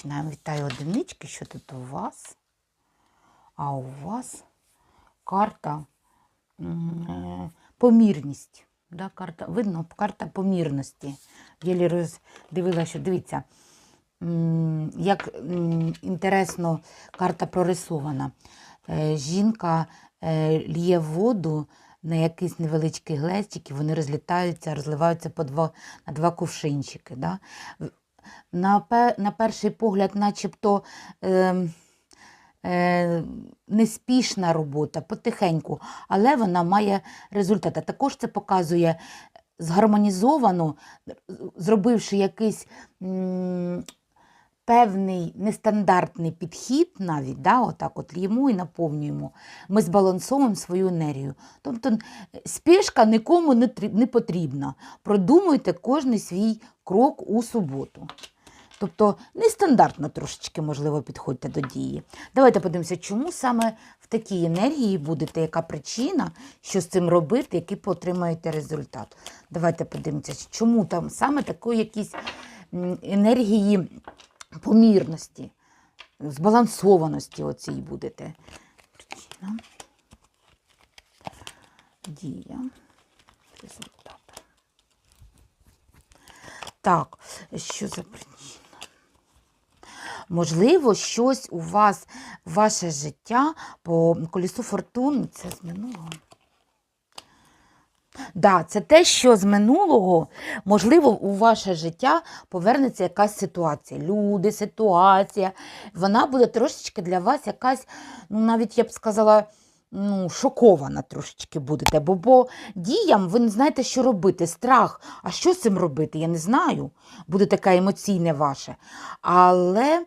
починаємо. Вітаю одинички, що тут у вас? А у вас карта помірність. Да, карта, видно, карта помірності. Єлі роздивила, що дивіться, як інтересно карта прорисована. Е, Жінка е, лє воду на якийсь невеличкий глечик, і вони розлітаються, розливаються по два, на два кувшинчики. Да? На, на перший погляд, начебто. Е, е, неспішна робота, потихеньку, але вона має результати. Також це показує згармонізовано, зробивши якийсь певний нестандартний підхід, навіть да, отак от л'ємо і наповнюємо, ми збалансовуємо свою енергію. Тобто спішка нікому не, потрібна. Продумуйте кожний свій крок у суботу. Тобто нестандартно трошечки, можливо, підходьте до дії. Давайте подивимося, чому саме в такій енергії будете, яка причина, що з цим робити, який отримаєте результат. Давайте подивимося, чому там саме такої якісь енергії помірності, збалансованості оцій будете. Причина, дія, результат. Так, що за причина? Можливо, щось у вас, ваше життя по колісу фортуни, це з минулого. Да, це те, що з минулого, можливо, у ваше життя повернеться якась ситуація. Люди, ситуація. Вона буде трошечки для вас якась, ну навіть я б сказала, ну, шокована трошечки будете. Бо по діям ви не знаєте, що робити. Страх. А що з цим робити? Я не знаю. Буде таке емоційне ваше. Але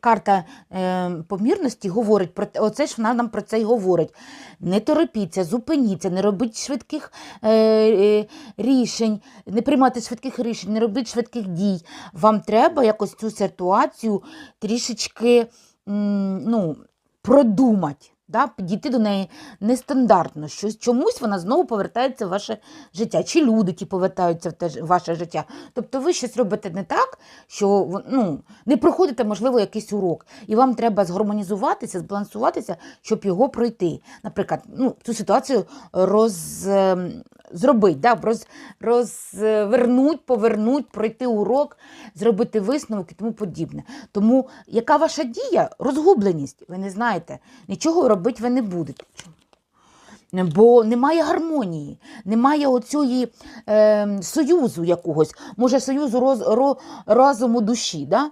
карта е, помірності говорить про те, оце ж вона нам про це й говорить. Не торопіться, зупиніться, не робіть швидких е, е, рішень, не приймати швидких рішень, не робіть швидких дій. Вам треба якось цю ситуацію трішечки ну, продумати. Да, підійти до неї нестандартно, щось чомусь вона знову повертається в ваше життя. Чи люди ті повертаються в те в ваше життя. Тобто ви щось робите не так, що ну, не проходите, можливо, якийсь урок, і вам треба згармонізуватися, збалансуватися, щоб його пройти. Наприклад, ну, цю ситуацію роз, ем, зробити, да, роз, розвернуть, повернуть, пройти урок, зробити висновок і тому подібне. Тому яка ваша дія? Розгубленість. Ви не знаєте, нічого робити ви не будете. Бо немає гармонії, немає оцієї е, союзу якогось, може союзу роз, ро, розуму душі. Да?